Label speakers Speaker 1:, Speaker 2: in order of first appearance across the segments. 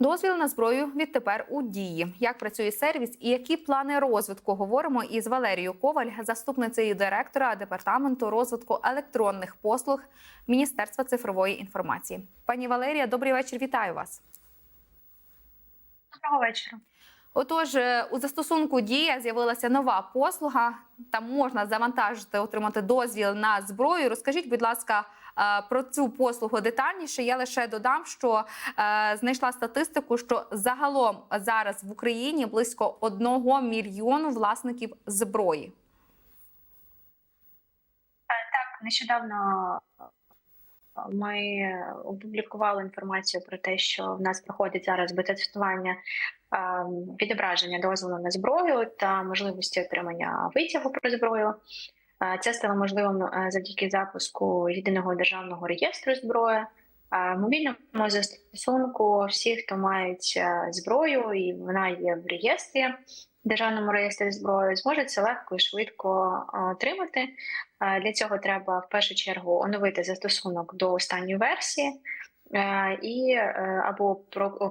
Speaker 1: Дозвіл на зброю відтепер у дії. Як працює сервіс і які плани розвитку? Говоримо із Валерією Коваль, заступницею директора департаменту розвитку електронних послуг Міністерства цифрової інформації. Пані Валерія, добрий вечір. Вітаю вас.
Speaker 2: Доброго вечора.
Speaker 1: Отож, е, у застосунку Дія з'явилася нова послуга. Там можна завантажити, отримати дозвіл на зброю. Розкажіть, будь ласка, е, про цю послугу детальніше. Я лише додам, що е, знайшла статистику, що загалом зараз в Україні близько одного мільйону власників зброї.
Speaker 2: Так, нещодавно ми опублікували інформацію про те, що в нас проходить зараз бета-тестування е, відображення дозволу на зброю та можливості отримання витягу про зброю. Е, Це стало можливим е, завдяки запуску єдиного державного реєстру зброї. Мобільному застосунку всі, хто мають е, зброю, і вона є в реєстрі, державному реєстрі зброї, зможуть це легко і швидко е, отримати. Е, Для цього треба в першу чергу оновити застосунок до останньої версії. І або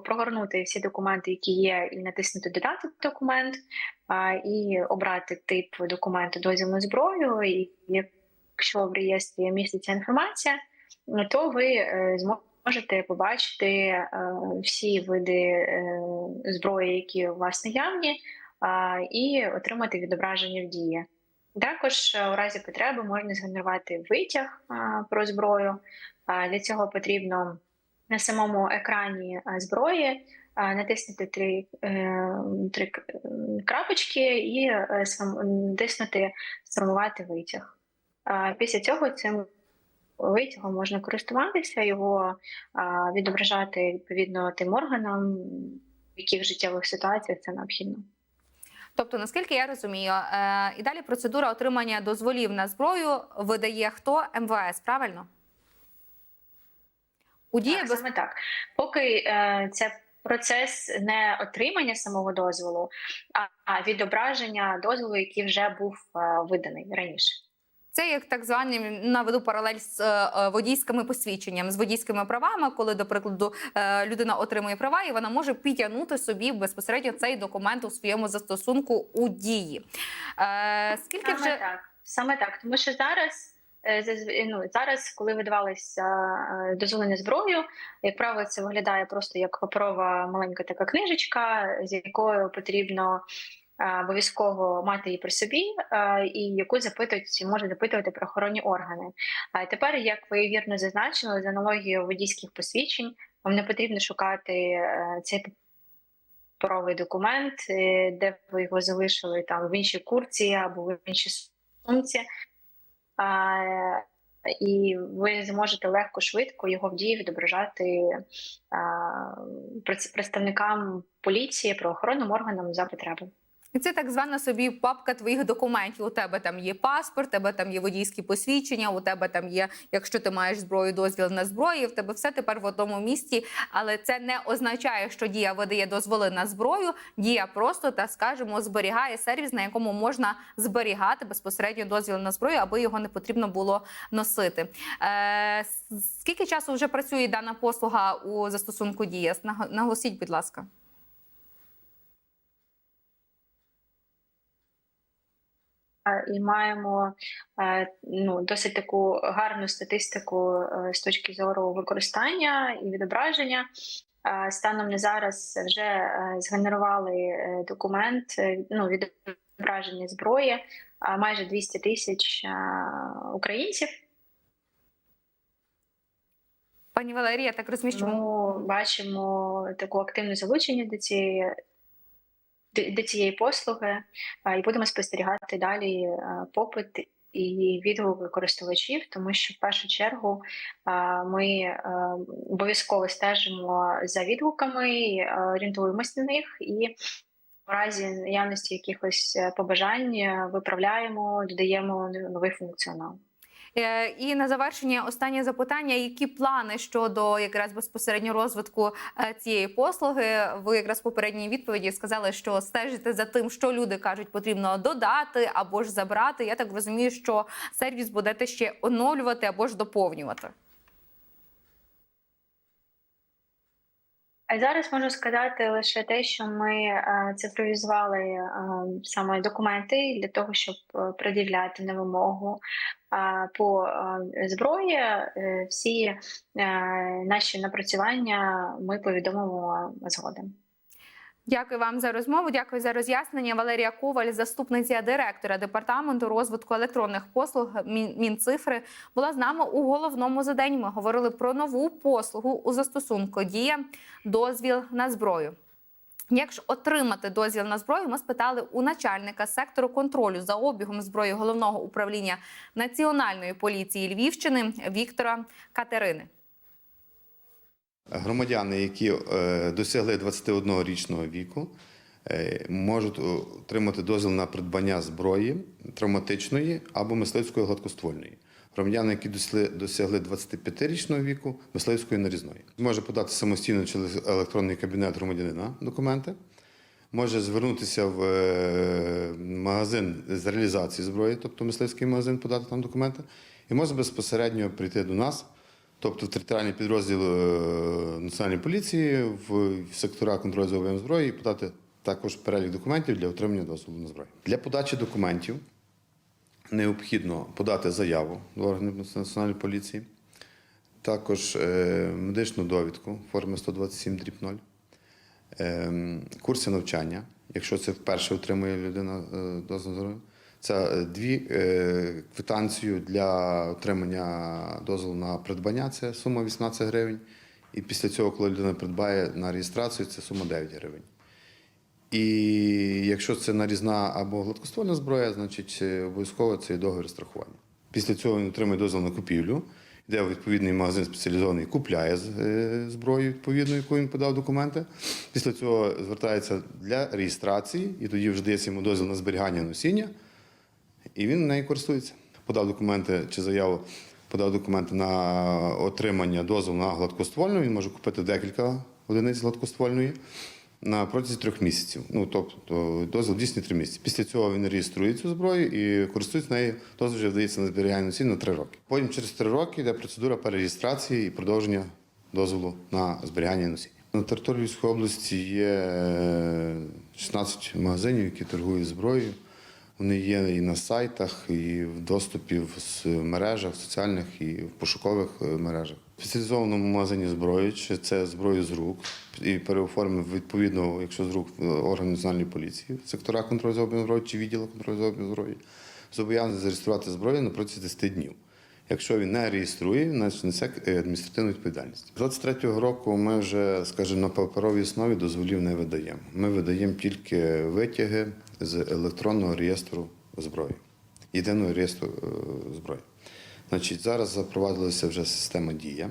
Speaker 2: прогорнути всі документи, які є, і натиснути додати документ, і обрати тип документу дозвіл на зброю. І якщо в реєстрі міститься інформація, то ви е, зможете побачити е, всі види е, зброї, які у вас наявні, і отримати відображення в дії. Також у разі потреби можна згенерувати витяг про зброю. Для цього потрібно на самому екрані зброї натиснути три, три крапочки і натиснути Сформувати витяг. Після цього цим витягом можна користуватися, його відображати відповідно тим органам, в яких життєвих ситуаціях це необхідно.
Speaker 1: Тобто, наскільки я розумію, е, і далі процедура отримання дозволів на зброю видає хто МВС, правильно? У дії
Speaker 2: Так,
Speaker 1: без...
Speaker 2: саме так. Поки е, це процес не отримання самого дозволу, а, а відображення дозволу, який вже був е, виданий раніше.
Speaker 1: Це як так звані наведу паралель з е, е, водійськими посвідченнями, з водійськими правами, коли, до прикладу, е, людина отримує права, і вона може підтягнути собі безпосередньо цей документ у своєму застосунку у дії. Скільки
Speaker 2: Саме
Speaker 1: вже
Speaker 2: так, саме так. Тому що зараз. Ну, зараз, коли видавалися дозволення зброю, як правило, це виглядає просто як паперова маленька така книжечка, з якою потрібно обов'язково мати її при собі, е, і яку запитують, можуть запитувати правоохоронні органи. А тепер, як ви вірно зазначили, з аналогією водійських посвідчень, вам не потрібно шукати е, цей паперовий документ, е, де ви його залишили там в іншій курці або в іншій сумці. І ви зможете легко, швидко його в дії відображати а, пред- представникам поліції, правоохоронним органам за потреби.
Speaker 1: І це так звана собі папка твоїх документів. У тебе там є паспорт, у тебе там є водійські посвідчення, у тебе там є, якщо ти маєш зброю, дозвіл на зброю. В тебе все тепер в одному місці. Але це не означає, що дія видає дозволи на зброю. Дія просто так скажемо зберігає сервіс, на якому можна зберігати безпосередньо дозвіл на зброю, аби його не потрібно було носити. Е, скільки часу вже працює дана послуга у застосунку Дія? Наго- Наголосіть, будь ласка.
Speaker 2: І маємо е, ну, досить таку гарну статистику е, з точки зору використання і відображення. Е, Станом на зараз вже е, згенерували е, документ е, ну, відображення зброї е, майже 200 тисяч е, українців.
Speaker 1: Пані Валерія, так розумію, що
Speaker 2: Тому бачимо таку активну залучення до цієї до цієї послуги, і будемо спостерігати далі попит і відгуки користувачів, тому що в першу чергу ми обов'язково стежимо за відгуками, орієнтуємося на них і. У разі наявності якихось е, побажань е, виправляємо, додаємо новий функціонал.
Speaker 1: Е, І на завершення останнє запитання: які плани щодо якраз безпосередньо розвитку е, цієї послуги? Ви якраз в попередній відповіді сказали, що стежите за тим, що люди кажуть, потрібно додати або ж забрати. Я так розумію, що сервіс будете ще оновлювати або ж доповнювати.
Speaker 2: Зараз можу сказати лише те, що ми е, цифровізували е, саме документи для того, щоб е, пред'являти на вимогу по зброї. Всі наші напрацювання ми повідомимо згодом.
Speaker 1: Дякую вам за розмову. Дякую за роз'яснення. Валерія Коваль, заступниця директора департаменту розвитку електронних послуг Мін- Мінцифри, була з нами у головному заданні. Ми говорили про нову послугу у застосунку Дія дозвіл на зброю. Як ж отримати дозвіл на зброю? Ми спитали у начальника сектору контролю за обігом зброї головного управління Національної поліції Львівщини Віктора Катерини.
Speaker 3: Громадяни, які е, досягли 21-річного віку, е, можуть отримати дозвіл на придбання зброї травматичної або мисливської гладкоствольної. Громадяни, які досягли- досягли 25-річного віку, мисливської нарізної. Може подати самостійно через електронний кабінет громадянина документи. Може звернутися в е, магазин з реалізації зброї, тобто мисливський магазин, подати там документи, і може безпосередньо прийти до нас, тобто територіальний підрозділ е, Національної поліції, в сектора контролю за обігом зброї і подати також перелік документів для отримання дозволу на зброю. Для подачі документів необхідно подати заяву до органів Національної поліції, також е, медичну довідку форми 127 дріб 0 ем, курси навчання, якщо це вперше отримує людина е, дозвіл на здоров'я. Це е, дві е, квитанцію для отримання дозволу на придбання, це сума 18 гривень. І після цього, коли людина придбає на реєстрацію, це сума 9 гривень. І якщо це нарізна або гладкоствольна зброя, значить е, обов'язково це є договір страхування. Після цього він отримує дозвіл на купівлю, йде у відповідний магазин спеціалізований, купляє зброю відповідну, яку він подав документи. Після цього звертається для реєстрації, і тоді вже дається йому дозвіл на зберігання носіння, і він нею користується. Подав документи чи заяву, подав документи на отримання дозволу на гладкоствольну. Він може купити декілька одиниць гладкоствольної на протязі трьох місяців. Ну тобто дозвіл дійсний три місяці. Після цього він реєструє цю зброю і користується нею. Дозвіл вже вдається на зберігання носіння на три роки. Потім через три роки йде процедура перереєстрації і продовження дозволу на зберігання носіння. На території Львівської області є е, 16 магазинів, які торгують зброєю. Вони є і на сайтах, і в доступі в мережах соціальних, і в пошукових е, мережах. В спеціалізованому магазині зброї, це зброю з рук, і переоформив відповідно, якщо з рук е, орган національної поліції, сектора контролю за обігом зброї чи відділу контролю за обігом зброї, зобов'язаний зареєструвати зброю на протязі 10 днів. Якщо він не реєструє, значить несе е, адміністративну відповідальність. З 23-го року ми вже, скажімо, на паперовій основі дозволів не видаємо. Ми видаємо тільки витяги з електронного реєстру зброї, єдиного реєстру е, зброї. Значить, зараз запровадилася вже система дія,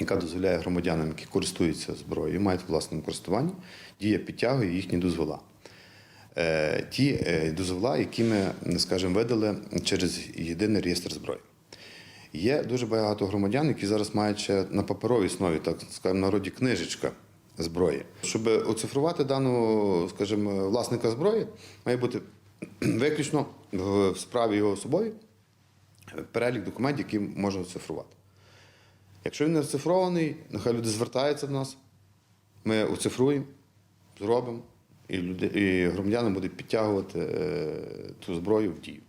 Speaker 3: яка дозволяє громадянам, які користуються зброєю, мають в власному користуванні, дія підтягує їхні дозвола. Е, Ті е, дозвола, які ми, скажімо, видали через єдиний реєстр зброї. Є дуже багато громадян, які зараз мають ще на паперовій основі, так скажімо, народі книжечка зброї. Щоб оцифрувати даного, скажімо, власника зброї, має бути виключно в справі його особовій перелік документів, які можна оцифрувати. Якщо він не оцифрований, нехай люди звертаються до нас, ми оцифруємо, зробимо, і, люди, і громадяни будуть підтягувати е, ту зброю в дію.